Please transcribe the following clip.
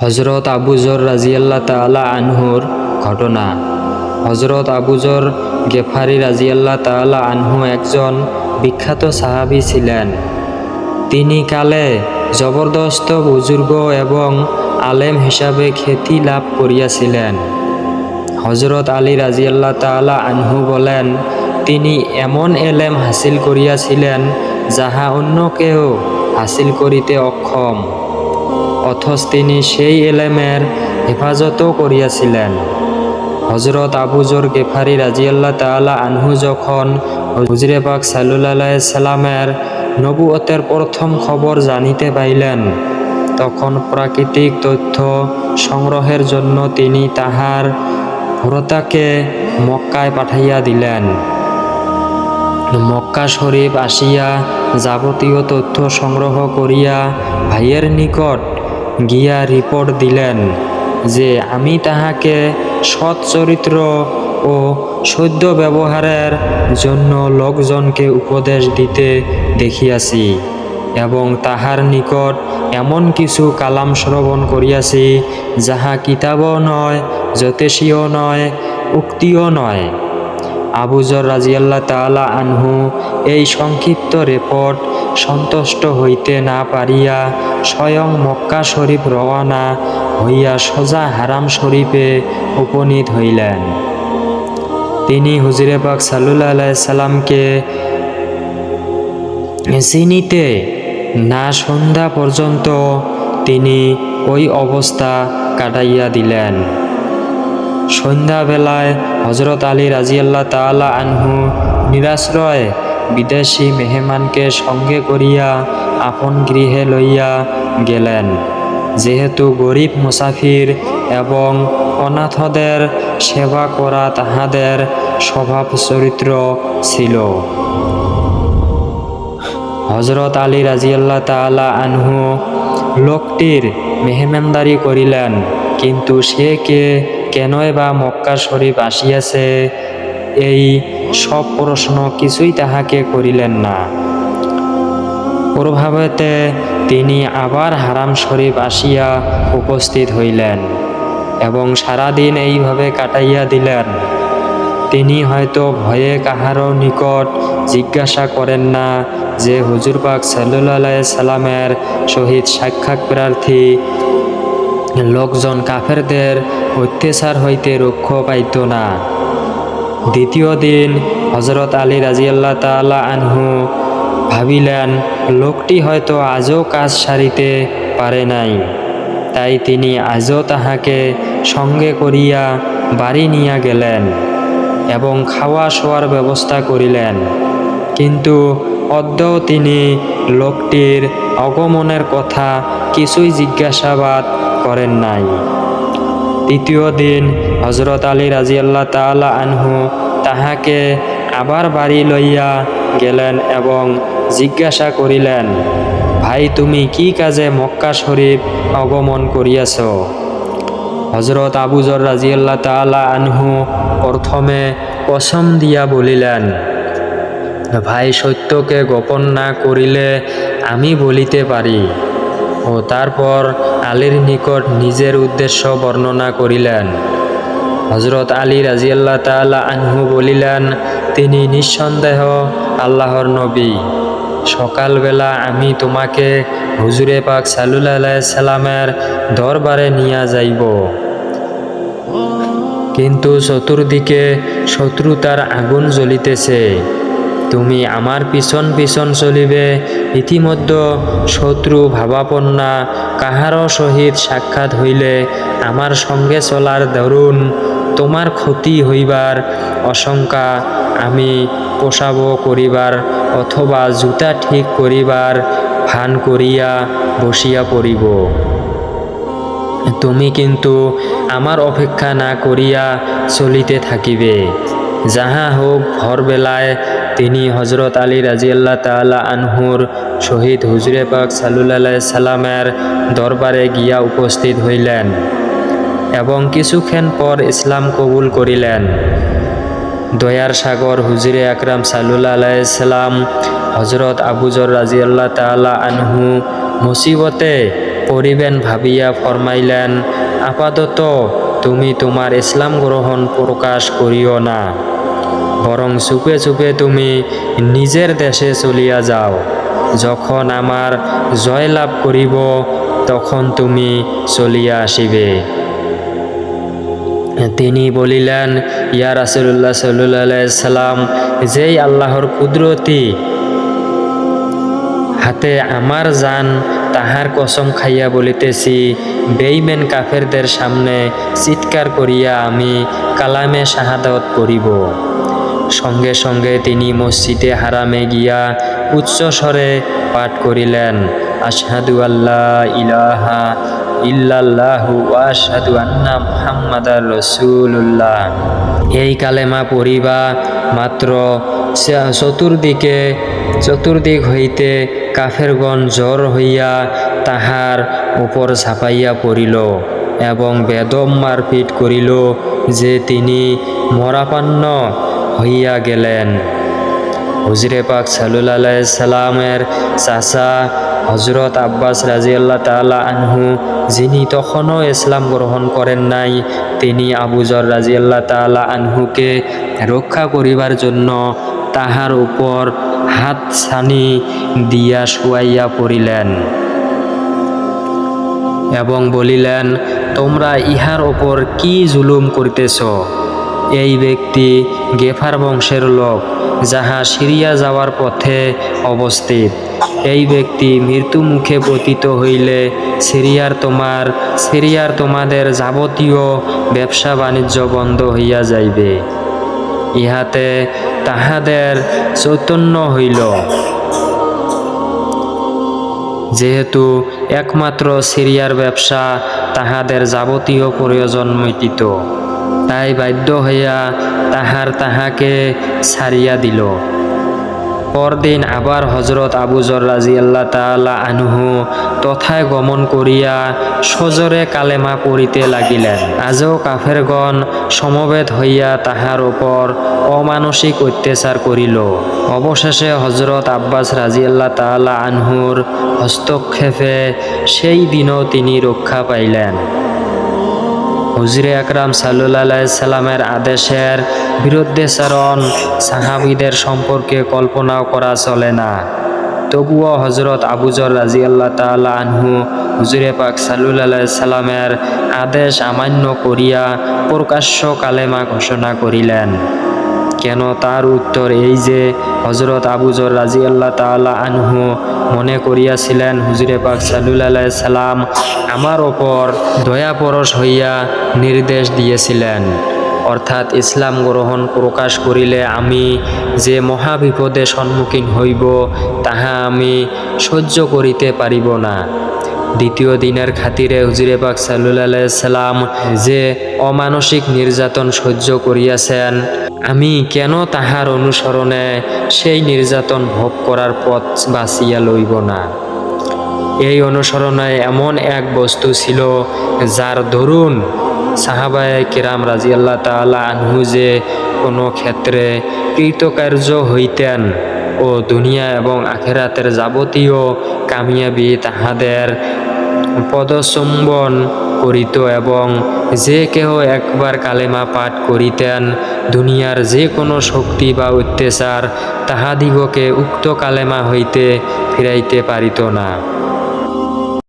হজরত আবুজর রাজিয়াল্লাহ তাআলা আনহুর ঘটনা। হজরত আবুজর গেফারি রাজিয়াল্লাহ তাআলা আনহু একজন বিখ্যাত সাহাবী ছিলেন। তিনি কালে জবরদস্ত বুজুর্গ এবং আলেম হিসাবে খ্যাতি লাভ করিয়াছিলেন। হজরত আলী রাজিয়াল্লাহ তাআলা আনহু বলেন, তিনি এমন এলেম হাসিল করিয়াছিলেন যাহা অন্য কেউ হাসিল করিতে অক্ষম। অথচ তিনি সেই এলেমের হেফাজতও করিয়াছিলেন। হজরত আবুজর গেফারি রাজিয়াল্লাহ তাআলা আনহু যখন হুজরে পাক সাল্লাহ সাল্লামের নবুয়তের প্রথম খবর জানিতে পাইলেন, তখন প্রাকৃতিক তথ্য সংগ্রহের জন্য তিনি তাহার ভ্রতাকে মক্কায় পাঠাইয়া দিলেন। মক্কা শরীফ আসিয়া যাবতীয় তথ্য সংগ্রহ করিয়া ভাইয়ের নিকট গিয়া রিপোর্ট দিলেন যে আমি তাহাকে সৎ চরিত্র ও সদ্য ব্যবহারের জন্য লোকজনকে উপদেশ দিতে দেখিয়াছি এবং তাহার নিকট এমন কিছু কালাম শ্রবণ করিয়াছি, যাহা কিতাবও নয় জ্যোতিষীয় নয়, উক্তিও নয়। আবুজর রাজিয়াল্লাহ তাআলা আনহু এই সংক্ষিপ্ত রিপোর্ট সন্তুষ্ট হইতে না পারিয়া স্বয়ং মক্কা শরীফ রওয়ানা হইয়া সোজা হারাম শরীফে উপনীত হইলেন। তিনি হুজুরে পাক সাল্লাহ সাল্লামকে চিনিতে না সন্ধ্যা পর্যন্ত তিনি ওই অবস্থা কাটাইয়া দিলেন। সন্ধ্যাবেলায় হজরত আলী রাজিয়াল্লাহ তাআলা আনহু নিরাশ্রয় বিদেশি মেহমানকে সঙ্গে করিয়া আপন গৃহে লইয়া গেলেন। যেহেতু গরিব মুসাফির এবং অনাথদের সেবা করা তাহাদের স্বভাব চরিত্র ছিল। হজরত আলী রাজিয়াল্লাহ তাআলা আনহু লোকটির মেহমানদারি করিলেন, কিন্তু সে কে কেনই বা মক্কা শরীফ আসিয়াছে? এই সব প্রশ্ন কিছুই তাহাকে করিলেন না। প্রভাবেতে তিনি আবার হারাম শরীফ আসিয়া উপস্থিত হইলেন এবং সারাদিন এইভাবে কাটাইয়া দিলেন। তিনি হয়তো ভয়ে কাহারও নিকট জিজ্ঞাসা করেন না যে হুজুর পাক সাল্লাহ সাল্লামের সহিত সাক্ষাৎ প্রার্থী লোকজন কাফেরদের অত্যাচার হইতে রক্ষ পাইত না। দ্বিতীয় দিন হজরত আলী রাজিয়াল্লাহ তাআলা আনহু ভাবিলেন, লোকটি হয়তো আজও কাজ সারিতে পারে নাই। তাই তিনি আজও তাহাকে সঙ্গে করিয়া বাড়ি নিয়া গেলেন এবং খাওয়া শোয়ার ব্যবস্থা করিলেন। কিন্তু অদ্যও তিনি লোকটির আগমনের কথা কিছুই জিজ্ঞাসাবাদ করেন নাই। তৃতীয় দিন হজরত আলী রাজিয়াল্লাহ তাআলা আনহু তাহাকে আবার বাড়ি লইয়া গেলেন এবং জিজ্ঞাসা করিলেন, ভাই, তুমি কি কাজে মক্কা শরীফ আগমন করিয়াছ? হজরত আবুজর রাজিয়াল্লাহ তাআলা আনহু প্রথমে কসম দিয়া বলিলেন, ভাই, সত্যকে গোপন না করিলে আমি বলিতে পারি। ও তারপর আলীর নিকট নিজের উদ্দেশ্য বর্ণনা করিলেন। হজরত আলী রাজিয়াল্লাহ তালা আনহু বলিলেন, তিনি নিঃসন্দেহ আল্লাহর নবী। সকালবেলা আমি তোমাকে হুজুরে পাক সাল্লাহ সাল্লামের দরবারে নিয়া যাইব। কিন্তু চতুর্দিকে শত্রুতার আগুন জ্বলিতেছে। তুমি আমার পিছন পিছন চলিবে, ইতিমধ্যে শত্রু ভাবাপন্না কাহারও সহিত সাক্ষাৎ হইলে আমার সঙ্গে চলার দরুন তোমার ক্ষতি হইবার আশঙ্কা আমি পোষাব করিবার অথবা জুতা ঠিক করিবার ভান করিয়া বসিয়া পড়িব। তুমি কিন্তু আমার অপেক্ষা না করিয়া চলিতে থাকিবে। যাহা হোক ভরবেলায় তিনি হজরত আলী রাজিয়াল্লাহ তাআলা আনহুর শহীদ হুজরে পাক সাল্লাহ সাল্লামের দরবারে গিয়া উপস্থিত হইলেন এবং কিছুক্ষণ পর ইসলাম কবুল করিলেন। দয়ার সাগর হুজুরে আকরাম সাল্লাহ সাল্লাম হজরত আবুজর রাজিয়াল্লাহ তাআলা আনহু মুসিবতে করিবেন ভাবিয়া ফরমাইলেন, আপাতত তুমি তোমার ইসলাম গ্রহণ প্রকাশ করিও না। বরং চুপে চুপে তুমি নিজের দেশে চলিয়া যাও। যখন আমার জয় লাভ করিব, তখন তুমি চলিয়া আসিবে। তিনি বলিলেন, ইয়া রাসুল্লাহ সাল্লাহ সাল্লাম, যেই আল্লাহর কুদরতি হাতে আমার জান তাহার কসম খাইয়া বলিতেছি বেইমেন কাফেরদের সামনে চিৎকার করিয়া আমি কালামে শাহাদত করিব। সঙ্গে সঙ্গে তিনি মসজিদে হারামে গিয়া উচ্চ স্বরে পাঠ করিলেন, আশহাদু আল্লাহ ইলাহা ইল্লাল্লাহু আশহাদু আন্না মুহাম্মাদার রাসূলুল্লাহ। এই কালেমা পড়িবা মাত্র চতুর্দিকে, চতুর্দিক হইতে কাফেরগণ জ্বর হইয়া তাহার উপর ঝাঁপাইয়া পড়িল এবং বেদম মারপিট করিল যে তিনি মরাপান্ন হইয়া গেলেন। হুজরে পাক সাল্লাহ সাল্লামের চাচা হজরত আব্বাস রাজিয়াল্লাহ তাআলা আনহু, যিনি তখনও ইসলাম গ্রহণ করেন নাই, তিনি আবুজর রাজিয়াল্লাহ তাআলা আনহুকে রক্ষা করিবার জন্য তাহার উপর হাত ছানি দিয়া শুয়াইয়া পড়িলেন এবং বলিলেন, তোমরা ইহার ওপর কি জুলুম করিতেছ? এই ব্যক্তি গেফার বংশের লোক, যাহা সিরিয়া যাওয়ার পথে অবস্থিত। এই ব্যক্তি মৃত্যু মুখে পতিত হইলে সিরিয়ার তোমার, সিরিয়ার তোমাদের যাবতীয় ব্যবসা বাণিজ্য বন্ধ হইয়া যাইবে। ইহাতে তাহাদের চৈতন্য হইল। যেহেতু একমাত্র সিরিয়ার ব্যবসা তাহাদের যাবতীয় প্রয়োজন মিটিত তাই বাধ্য হইয়া তাহার তাহাকে ছাড়িয়া দিল। পরদিন আবার হজরত আবুজর রাজি আল্লাহ তাআলা আনহু তথায় গমন করিয়া সজরে কালেমা পড়িতে লাগিলেন। আজও কাফেরগণ সমবেত হইয়া তাহার উপর অমানসিক অত্যাচার করিল। অবশেষে হজরত আব্বাস রাজি আল্লাহ তাআলা আনহুর হস্তক্ষেপে সেই দিনও তিনি রক্ষা পাইলেন। হুজরে আকরাম সাল্লাহ সাল্লামের আদেশের বিরুদ্ধেচারণ সাহাবিদের সম্পর্কে কল্পনাও করা চলে না। তবুও হজরত আবুজর রাজি আল্লাহ তালা আনহু হুজুরে পাক সাল্লাহ সাল্লামের আদেশ আমান্য করিয়া প্রকাশ্য কালেমা ঘোষণা করিলেন। কেন তার উত্তর এই যে হজরত আবুজর রাজি আল্লাহ তালা আনহু মনে করিয়াছিলেন, হুজুরে পাক সাল্লাহ সাল্লাম আমার ওপর দয়া পরশ হইয়া নির্দেশ দিয়েছিলেন। অর্থাৎ ইসলাম গ্রহণ প্রকাশ করিলে আমি যে মহাবিপদে সম্মুখীন হইব, তাহা আমি সহ্য করিতে পারিব না। দ্বিতীয় দিনের খাতিরে হুজুরে পাক সাল্লাহ সাল্লাম যে অমানসিক নির্যাতন সহ্য করিয়াছেন আমি কেন তাহার অনুসরণে সেই নির্যাতন ভোগ করার পথ বাছিয়া লইব না? এই অনুসরণে এমন এক বস্তু ছিল যার দরুন সাহাবায় কিরাম রাজি আল্লাহ তালা আনহু যে কোনো ক্ষেত্রে কৃতকার্য হইতেন ও দুনিয়া এবং আখেরাতের যাবতীয় কামিয়াবি তাহাদের পদচুম্বন করিত এবং যে কেহ একবার কালেমা পাঠ করিতেন, দুনিয়ার যে কোনো শক্তি বা অত্যাচার তাহাদিগকে উক্ত কালেমা হইতে ফিরাইতে পারিত না।